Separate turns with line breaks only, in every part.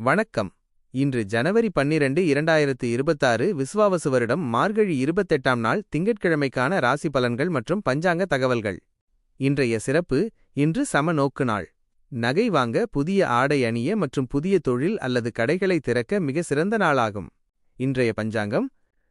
வணக்கம். இன்று ஜனவரி பன்னிரண்டு இரண்டாயிரத்து இருபத்தாறு விஸ்வாவசு வருடம் மார்கழி இருபத்தெட்டாம் நாள் திங்கட்கிழமைக்கான ராசி பலன்கள் மற்றும் பஞ்சாங்க தகவல்கள். இன்றைய சிறப்பு இன்று சம நோக்கு நாள். நகை வாங்க புதிய ஆடை அணிய மற்றும் புதிய தொழில் அல்லது கடைகளை திறக்க மிக சிறந்த நாளாகும். இன்றைய பஞ்சாங்கம்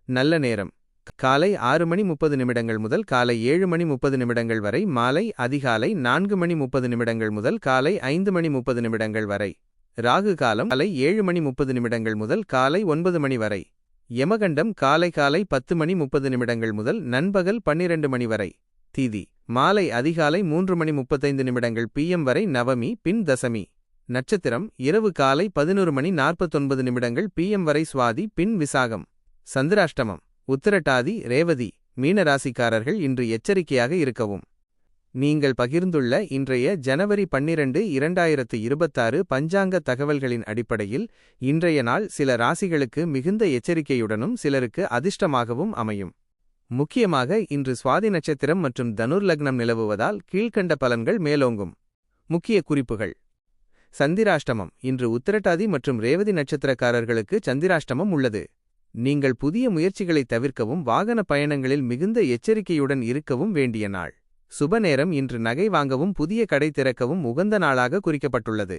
நல்ல நேரம். காலை ஆறு மணி முப்பது நிமிடங்கள் முதல் காலை ஏழு மணி முப்பது நிமிடங்கள் வரை மாலை அதிகாலை நான்கு மணி முப்பது நிமிடங்கள் முதல் காலை ஐந்து மணி முப்பது நிமிடங்கள் வரை. ராகு காலம் காலை ஏழு மணி முப்பது நிமிடங்கள் முதல் காலை ஒன்பது மணி வரை. யமகண்டம் காலை காலை பத்து மணி முப்பது நிமிடங்கள் முதல் நண்பகல் பன்னிரண்டு மணி வரை. தீதி மாலை அதிகாலை மூன்று மணி முப்பத்தைந்து நிமிடங்கள் பிஎம் வரை நவமி பின் தசமி. நட்சத்திரம் இரவு காலை பதினொரு மணி நாற்பத்தொன்பது நிமிடங்கள் பிஎம் வரை சுவாதி பின் விசாகம். சந்திராஷ்டமம் உத்திரட்டாதி ரேவதி மீனராசிக்காரர்கள் இன்று எச்சரிக்கையாக இருக்கவும். நீங்கள் பகிர்ந்துள்ள இன்றைய ஜனவரி பன்னிரண்டு இரண்டாயிரத்து இருபத்தாறு பஞ்சாங்க தகவல்களின் அடிப்படையில் இன்றைய நாள் சில ராசிகளுக்கு மிகுந்த எச்சரிக்கையுடனும் சிலருக்கு அதிர்ஷ்டமாகவும் அமையும். முக்கியமாக இன்று சுவாதி நட்சத்திரம் மற்றும் தனுர் லக்னம் நிலவுவதால் கீழ்க்கண்ட பலன்கள் மேலோங்கும். முக்கிய குறிப்புகள். சந்திராஷ்டமம். இன்று உத்திரட்டாதி மற்றும் ரேவதி நட்சத்திரக்காரர்களுக்கு சந்திராஷ்டமம் உள்ளது. நீங்கள் புதிய முயற்சிகளை தவிர்க்கவும் வாகன பயணங்களில் மிகுந்த எச்சரிக்கையுடன் இருக்கவும் வேண்டிய நாள். சுபநேரம் இன்று நகை வாங்கவும் புதிய கடை திறக்கவும் உகந்த நாளாக குறிக்கப்பட்டுள்ளது.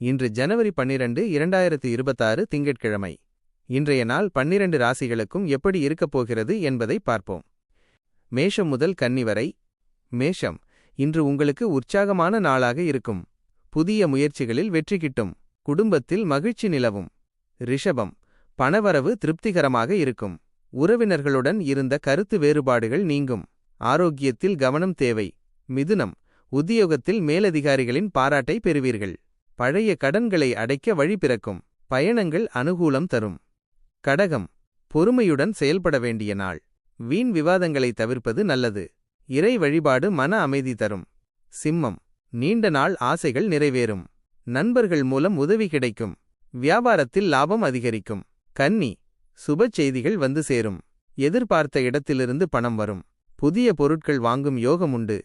இன்று ஜனவரி பன்னிரண்டு இரண்டாயிரத்து இருபத்தாறு திங்கட்கிழமை. இன்றைய நாள் பன்னிரண்டு ராசிகளுக்கும் எப்படி இருக்கப் போகிறது என்பதை பார்ப்போம். மேஷம் முதல் கன்னி வரை. மேஷம் இன்று உங்களுக்கு உற்சாகமான நாளாக இருக்கும். புதிய முயற்சிகளில் வெற்றி கிட்டும். குடும்பத்தில் மகிழ்ச்சி நிலவும். ரிஷபம் பணவரவு திருப்திகரமாக இருக்கும். உறவினர்களுடன் இருந்த கருத்து வேறுபாடுகள் நீங்கும். ஆரோக்கியத்தில் கவனம் தேவை. மிதுனம் உத்தியோகத்தில் மேலதிகாரிகளின் பாராட்டை பெறுவீர்கள். பழைய கடன்களை அடைக்க வழி பிறக்கும். பயணங்கள் அனுகூலம் தரும். கடகம் பொறுமையுடன் செயல்பட வேண்டிய நாள். வீண் விவாதங்களை தவிர்ப்பது நல்லது. இறை வழிபாடு மன அமைதி தரும். சிம்மம் நீண்ட நாள் ஆசைகள் நிறைவேறும். நண்பர்கள் மூலம் உதவி கிடைக்கும். வியாபாரத்தில் லாபம் அதிகரிக்கும். கன்னி சுப செய்திகள் வந்து சேரும். எதிர்பார்த்த இடத்திலிருந்து பணம் வரும். புதிய பொருட்கள் வாங்கும் யோகம் உண்டு.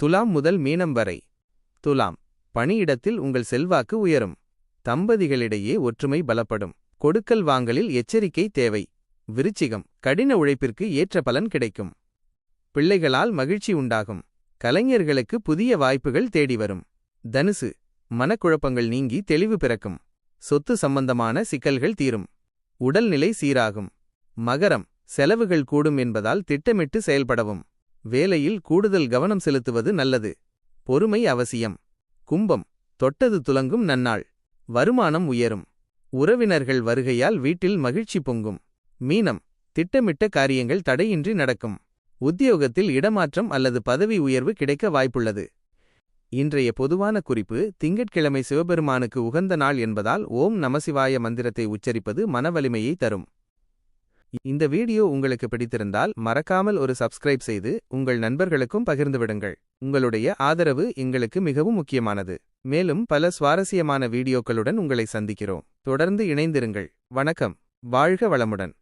துலாம் முதல் மீனம் வரை. துலாம் பணியிடத்தில் உங்கள் செல்வாக்கு உயரும். தம்பதிகளிடையே ஒற்றுமை பலப்படும். கொடுக்கல் வாங்கலில் எச்சரிக்கை தேவை. விருச்சிகம் கடின உழைப்பிற்கு ஏற்ற பலன் கிடைக்கும். பிள்ளைகளால் மகிழ்ச்சி உண்டாகும். கலைஞர்களுக்கு புதிய வாய்ப்புகள் தேடி வரும். தனுசு மனக்குழப்பங்கள் நீங்கி தெளிவு பிறக்கும். சொத்து சம்பந்தமான சிக்கல்கள் தீரும். உடல்நிலை சீராகும். மகரம் செலவுகள் கூடும் என்பதால் திட்டமிட்டு செயல்படவும். வேலையில் கூடுதல் கவனம் செலுத்துவது நல்லது. பொறுமை அவசியம். கும்பம். தொட்டது துலங்கும் நன்னாள். வருமானம் உயரும். உறவினர்கள் வருகையால் வீட்டில் மகிழ்ச்சி பொங்கும். மீனம். திட்டமிட்ட காரியங்கள் தடையின்றி நடக்கும். உத்தியோகத்தில் இடமாற்றம் அல்லது பதவி உயர்வு கிடைக்க வாய்ப்புள்ளது. இன்றைய பொதுவான குறிப்பு திங்கட்கிழமை சிவபெருமானுக்கு உகந்த நாள் என்பதால் ஓம் நமசிவாய மந்திரத்தை உச்சரிப்பது மனவலிமையை தரும். இந்த வீடியோ உங்களுக்கு பிடித்திருந்தால் மறக்காமல் ஒரு சப்ஸ்கிரைப் செய்து உங்கள் நண்பர்களுக்கும் பகிர்ந்துவிடுங்கள். உங்களுடைய ஆதரவு எங்களுக்கு மிகவும் முக்கியமானது. மேலும் பல சுவாரஸ்யமான வீடியோக்களுடன் உங்களை சந்திக்கிறோம். தொடர்ந்து இணைந்திருங்கள். வணக்கம். வாழ்க வளமுடன்.